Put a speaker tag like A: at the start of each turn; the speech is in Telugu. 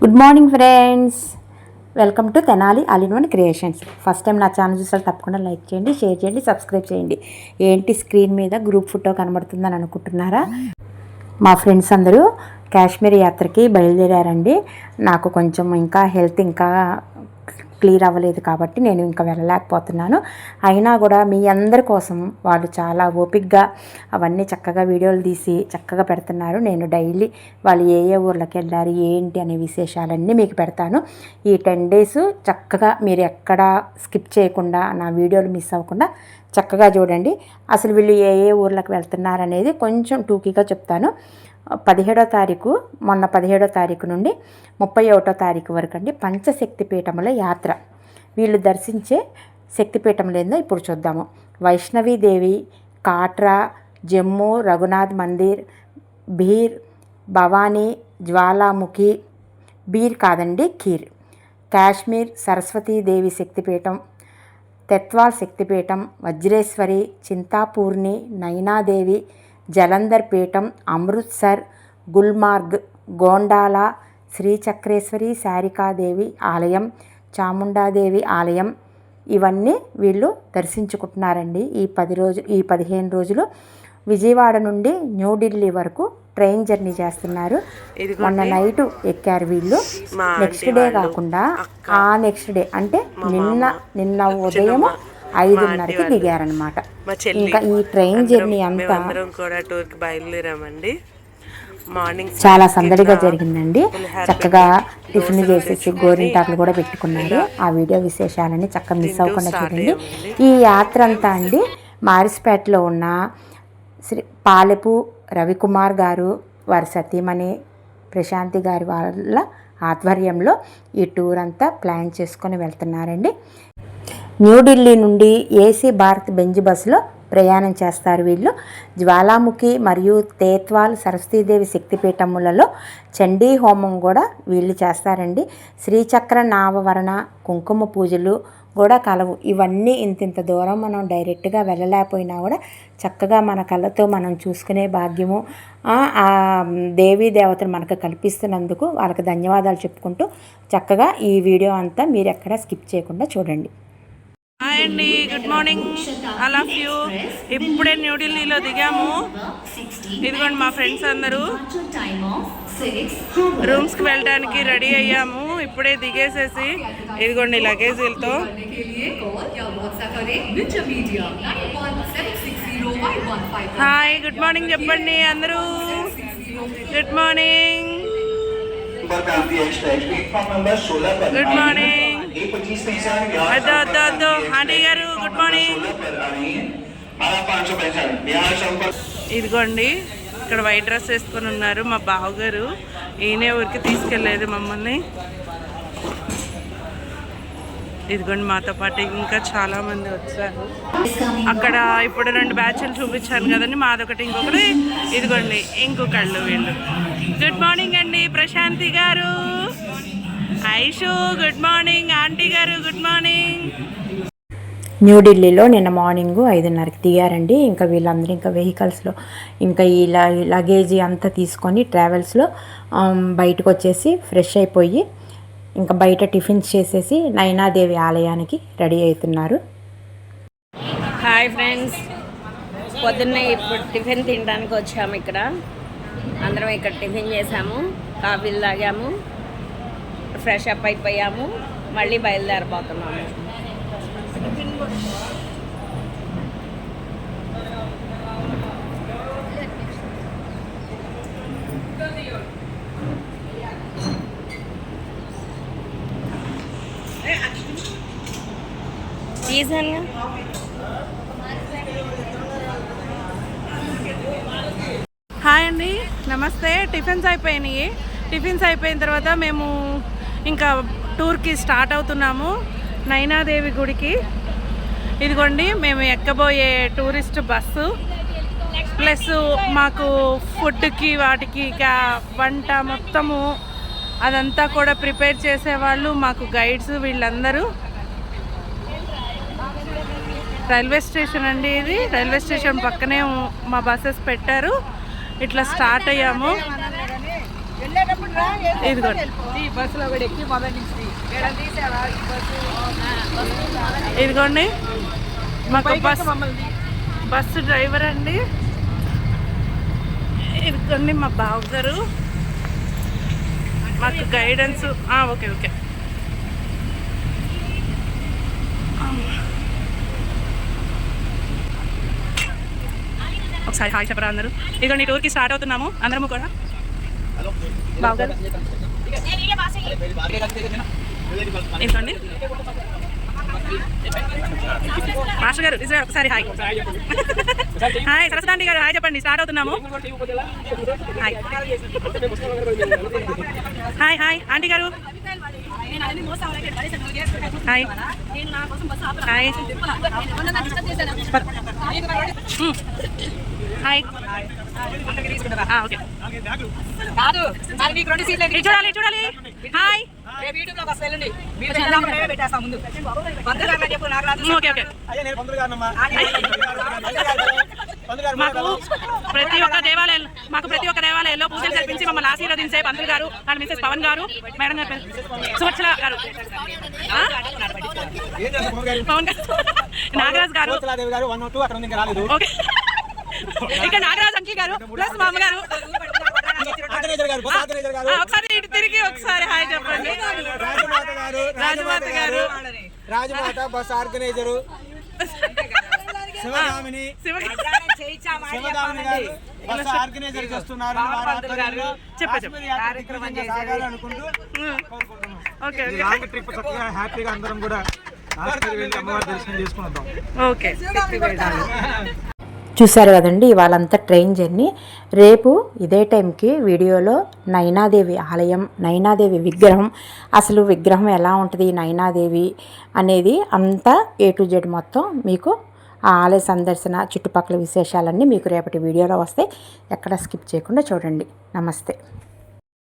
A: Good morning friends welcome to Tenali all in one creations first time నా ఛానల్ చూసారు తప్పకుండా లైక్ చేయండి షేర్ చేయండి సబ్స్క్రైబ్ చేయండి. ఏంటి స్క్రీన్ మీద గ్రూప్ ఫోటో కనబడుతుందని అనుకుంటున్నారా? మా ఫ్రెండ్స్ అందరూ కాశ్మీర్ యాత్రకి బయలుదేరారండి. నాకు కొంచెం ఇంకా హెల్త్ ఇంకా క్లియర్ అవ్వలేదు కాబట్టి నేను ఇంకా వెళ్ళలేకపోతున్నాను. అయినా కూడా మీ అందరి కోసం వాళ్ళు చాలా ఓపిక్గా అవన్నీ చక్కగా వీడియోలు తీసి చక్కగా పెడుతున్నారు. నేను డైలీ వాళ్ళు ఏ ఏ ఊర్లకు వెళ్ళారు ఏంటి అనే విశేషాలన్నీ మీకు పెడతాను. ఈ టెన్ డేస్ చక్కగా మీరు ఎక్కడా స్కిప్ చేయకుండా నా వీడియోలు మిస్ అవ్వకుండా చక్కగా చూడండి. అసలు వీళ్ళు ఏ ఏ ఊర్లకు వెళ్తున్నారు అనేది కొంచెం టూకీగా చెప్తాను. పదిహేడో తారీఖు మొన్న పదిహేడో తారీఖు నుండి ముప్పై ఒకటో తారీఖు వరకు అండి పంచశక్తి పీఠముల యాత్ర. వీళ్ళు దర్శించే శక్తిపీఠం ఏందో ఇప్పుడు చూద్దాము. వైష్ణవీదేవి కాట్రా జమ్మూ రఘునాథ్ మందిర్ బీర్ భవానీ జ్వాలాముఖి బీర్ కాదండి ఖీర్. కాశ్మీర్ సరస్వతీదేవి శక్తిపీఠం తెత్వాల్ శక్తిపీఠం వజ్రేశ్వరి చింతాపూర్ణి నైనాదేవి జలంధర్ పీఠం అమృత్సర్ గుల్మార్గ్ గోండాల శ్రీచక్రేశ్వరి శారికాదేవి ఆలయం చాముండాదేవి ఆలయం. ఇవన్నీ వీళ్ళు దర్శించుకుంటున్నారండి ఈ పది రోజు ఈ పదిహేను రోజులు. విజయవాడ నుండి న్యూఢిల్లీ వరకు ట్రైన్ జర్నీ చేస్తున్నారు. మొన్న నైట్ ఎక్కారు వీళ్ళు. నెక్స్ట్ డే కాకుండా ఆ నెక్స్ట్ డే అంటే నిన్న నిన్న ఉదయం ఐదున్నరకి దిగారనమాట ఇంకా ఈ ట్రైన్ జర్నీ అంతా
B: కూడా బయలుదేరామండి. మార్నింగ్
A: చాలా సందడిగా జరిగిందండి. చక్కగా టిఫిన్ చేసేసి గోరింటాకులు కూడా పెట్టుకున్నారు. ఆ వీడియో విశేషాలని చక్కగా మిస్ అవ్వకుండా చూడండి. ఈ యాత్ర అంతా అండి మారిస్పేటలో ఉన్న శ్రీ పాలెపు రవికుమార్ గారు వారి సతీమణి ప్రశాంతి గారి వాళ్ళ ఆధ్వర్యంలో ఈ టూర్ అంతా ప్లాన్ చేసుకొని వెళ్తున్నారండి. న్యూఢిల్లీ నుండి ఏసీ భారత్ బెంజ్ బస్సులో ప్రయాణం చేస్తారు వీళ్ళు. జ్వాలాముఖి మరియు తేత్వాల్ సరస్వతీదేవి శక్తిపీఠములలో చండీ హోమం కూడా వీళ్ళు చేస్తారండి. శ్రీచక్ర నావవరణ కుంకుమ పూజలు కూడా కలవు. ఇవన్నీ ఇంత ఇంత దూరం మనం డైరెక్ట్గా వెళ్ళలేకపోయినా కూడా చక్కగా మన కళ్ళతో మనం చూసుకునే భాగ్యము. ఆ దేవీ దేవతను మనకు కల్పిస్తున్నందుకు వాళ్ళకి ధన్యవాదాలు చెప్పుకుంటూ చక్కగా ఈ వీడియో అంతా మీరు ఎక్కడ స్కిప్ చేయకుండా చూడండి.
B: హాయ్ అండి. Good morning all of you ఇప్పుడే న్యూఢిల్లీలో దిగాము. ఇదిగోండి మా ఫ్రెండ్స్ అందరూ. రూమ్స్కి వెళ్ళడానికి రెడీ అయ్యాము. ఇప్పుడే దిగేసేసి ఇదిగోండి లగేజీలతో హాయ్ గుడ్ మార్నింగ్ చెప్పండి అందరూ. గుడ్ మార్నింగ్
C: గుడ్ మార్నింగ్
B: వద్దు వద్దు వద్దు ఆంటీ గారు గుడ్ మార్నింగ్ ఇదిగోండి ఇక్కడ వైట్ డ్రెస్ వేసుకొని ఉన్నారు మా బావగారు. ఈయనే ఊరికి తీసుకెళ్ళలేదు మమ్మల్ని. ఇదిగోండి మాతో పాటు ఇంకా చాలా మంది వచ్చారు. అక్కడ ఇప్పుడు రెండు బ్యాచ్లు చూపించాను కదండి మాదొకటి ఇంకొకటి. ఇదిగోండి ఇంకొకళ్ళు వీళ్ళు. గుడ్ మార్నింగ్ అండి ప్రశాంతి గారు. ఐషు గుడ్ మార్నింగ్ ఆంటీ గారు. గుడ్ మార్నింగ్
A: న్యూఢిల్లీలో నిన్న మార్నింగ్ ఐదున్నరకి దిగారండి. ఇంకా వీళ్ళందరూ ఇంకా వెహికల్స్లో ఇంకా ఈ లగేజీ అంతా తీసుకొని ట్రావెల్స్లో బయటకు వచ్చేసి ఫ్రెష్ అయిపోయి ఇంకా బయట టిఫిన్స్ చేసేసి నైనాదేవి ఆలయానికి రెడీ అవుతున్నారు.
D: హాయ్ ఫ్రెండ్స్ పొద్దున్నే ఇప్పుడు టిఫిన్ తినడానికి వచ్చాము ఇక్కడ. అందరం ఇక్కడ టిఫిన్ చేసాము కాఫీలు తాగాము. ఫ్రెష్ అప్ అయిపోయాము. మళ్ళీ బయలుదేరబోతున్నాము. తీసానుగా
B: హాయ్ అండి నమస్తే. టిఫిన్స్ అయిపోయినాయి. టిఫిన్స్ అయిపోయిన తర్వాత మేము ఇంకా టూర్కి స్టార్ట్ అవుతున్నాము నైనాదేవి గుడికి. ఇదిగోండి మేము ఎక్కబోయే టూరిస్ట్ బస్సు. ప్లస్ మాకు ఫుడ్కి వాటికి కా- వంట మొత్తము అదంతా కూడా ప్రిపేర్ చేసేవాళ్ళు మాకు గైడ్స్ వీళ్ళందరూ. రైల్వే స్టేషన్ అండి ఇది. రైల్వే స్టేషన్ పక్కనే మా బస్సెస్ పెట్టారు. ఇట్లా స్టార్ట్ అయ్యాము. ఇదిగోండి. ఇదిగోండి. మాకు బస్ బస్సు డ్రైవర్ అండి. ఇదిగోండి మా బావ గారు మాకు గైడెన్స్ ఓకే ఓకే. ఒకసారి హాయ్ చెప్పరా అందరూ? ఇదిగోండి ఈ టూర్కి స్టార్ట్ అవుతున్నాము. అందరము కూడా. ఇదిగోండి మాస్టర్ గారు నిజమే ఒకసారి హాయ్. హాయ్ సరస్వతి గారు హాయ్ చెప్పండి స్టార్ట్ అవుతున్నాము. హాయ్. Hi hi. ఆంటీ గారు. హాయ్. హాయ్. హాయ్ ఆ, ఓకే
E: కాదు మరి నీకు రెండు సీట్లు
B: ఇటు చూడాలి చూడాలి. హాయ్
E: రేపు యూట్యూబ్లో వస్తా వెళ్ళండి. మీరు చేద్దాం మేమే పెట్టేస్తాం ముందు. పంతులు గారు చెప్పు నాకు రాదు.
B: ఓకే ఓకే మాకు ప్రతి ఒక్క దేవాలయం మాకు ప్రతి ఒక్క దేవాలయంలో పూజలు జరిపించి మమ్మల్ని ఆశీర్వదించే పంతులు గారు అండ్ మిసెస్ పవన్ గారు మేడం గారు సువర్చల గారు? పవన్ గారు? నాగరాజ్ గారు.
F: గారు వన్ టూ అక్కడ ఉంది ఇంకా రాలేదు.
B: ఓకే. ఇక్కడ నాగరాజ్ అంకిల్ గారు ప్లస్ మా అమ్మగారు. ఒకసారి ఇటు తిరిగి ఒకసారి హాయ్ చెప్పండి.
F: రాజమాత గారు
B: రాజమాత గారు.
F: రాజమాత బస్ ఆర్గనైజరు. శివగామిని. శివగామిని గారు బస్ చేస్తున్నారు. లాంగ్ ట్రిప్ చక్కగా హ్యాపీగా అందరం కూడా అమ్మవారి దర్శనం చేసుకుని వద్దాం.
B: ఓకే.
A: చూశారు కదండి ఇవాళంతా ట్రైన్ జర్నీ. రేపు ఇదే టైంకి వీడియోలో నైనాదేవి ఆలయం నైనాదేవి విగ్రహం. అసలు విగ్రహం ఎలా ఉంటుంది నైనాదేవి అనేది అంతా ఏ టు జెడ్ మొత్తం మీకు ఆ ఆలయ సందర్శన చుట్టుపక్కల విశేషాలన్నీ మీకు రేపటి వీడియోలో వస్తాయి. ఎక్కడ స్కిప్ చేయకుండా చూడండి. నమస్తే.